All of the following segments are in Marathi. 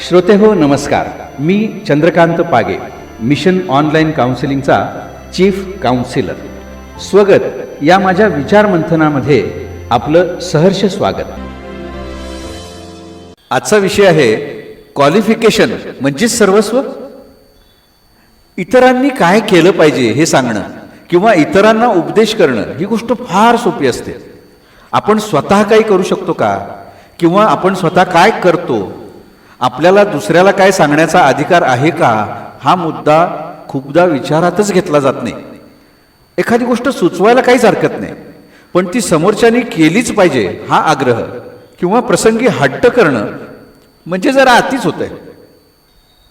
श्रोते हो नमस्कार. मी चंद्रकांत पागे मिशन ऑनलाईन काउन्सिलिंगचा चीफ काउन्सिलर. स्वगत. या माझ्या विचार मंथनामध्ये आपलं सहर्ष स्वागत. आजचा विषय आहे क्वालिफिकेशन म्हणजेच सर्वस्व. इतरांनी काय केलं पाहिजे हे सांगणं किंवा इतरांना उपदेश करणं ही गोष्ट फार सोपी असते. आपण स्वतः काही करू शकतो का? किंवा आपण स्वतः काय करतो? आपल्याला दुसऱ्याला काय सांगण्याचा अधिकार आहे का? हा मुद्दा खूपदा विचारातच घेतला जात नाही. एखादी गोष्ट सुचवायला काहीच हरकत नाही. पण ती समोरच्यानी केलीच पाहिजे हा आग्रह. किंवा प्रसंगी हट्ट करणं म्हणजे जरा आतीच होत आहे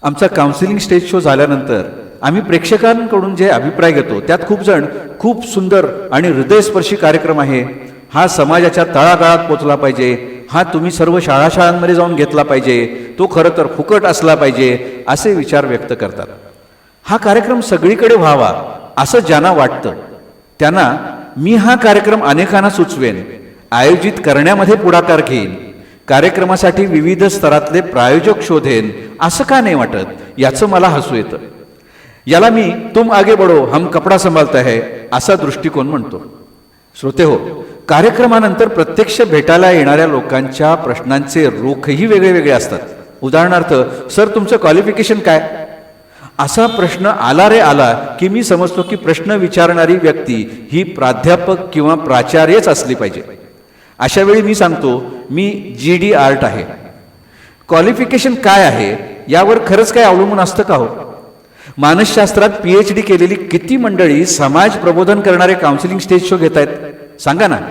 आमचा काउन्सिलिंग स्टेज शो झाल्यानंतर आम्ही प्रेक्षकांकडून जे अभिप्राय घेतो त्यात खूप जण खूप सुंदर आणि हृदयस्पर्शी कार्यक्रम आहे. हा समाजाच्या तळागाळात पोचला पाहिजे. हा तुम्ही सर्व शाळा शाळांमध्ये जाऊन घेतला पाहिजे. तो खरं तर फुकट असला पाहिजे असे विचार व्यक्त करतात. हा कार्यक्रम सगळीकडे व्हावा असं ज्यांना वाटतं त्यांना मी हा कार्यक्रम अनेकांना सुचवेन आयोजित करण्यामध्ये पुढाकार घेईन कार्यक्रमासाठी विविध स्तरातले प्रायोजक शोधेन असं का नाही वाटत याचं मला हसू येतं. याला मी तुम आगे बढो हम कपडा संभालता है असा दृष्टिकोन म्हणतो. श्रोते हो कार्यक्रमानंतर प्रत्यक्ष भेटायला येणाऱ्या लोकांच्या प्रश्नांचे रोखही वेगळे वेगळे असतात. उदाहरणार्थ सर तुमचं क्वालिफिकेशन काय? असा प्रश्न आला रे आला की मी समजतो की प्रश्न विचारणारी व्यक्ती ही प्राध्यापक किंवा प्राचार्यच असली पाहिजे. अशा वेळी मी सांगतो मी जी डी आर्ट आहे. क्वालिफिकेशन काय आहे यावर खरंच काय अवलंबून असतं का हो? मानसशास्त्रात पी एच डी केलेली किती मंडळी समाज प्रबोधन करणारे काउन्सिलिंग स्टेज शो घेत आहेत சங்கனன்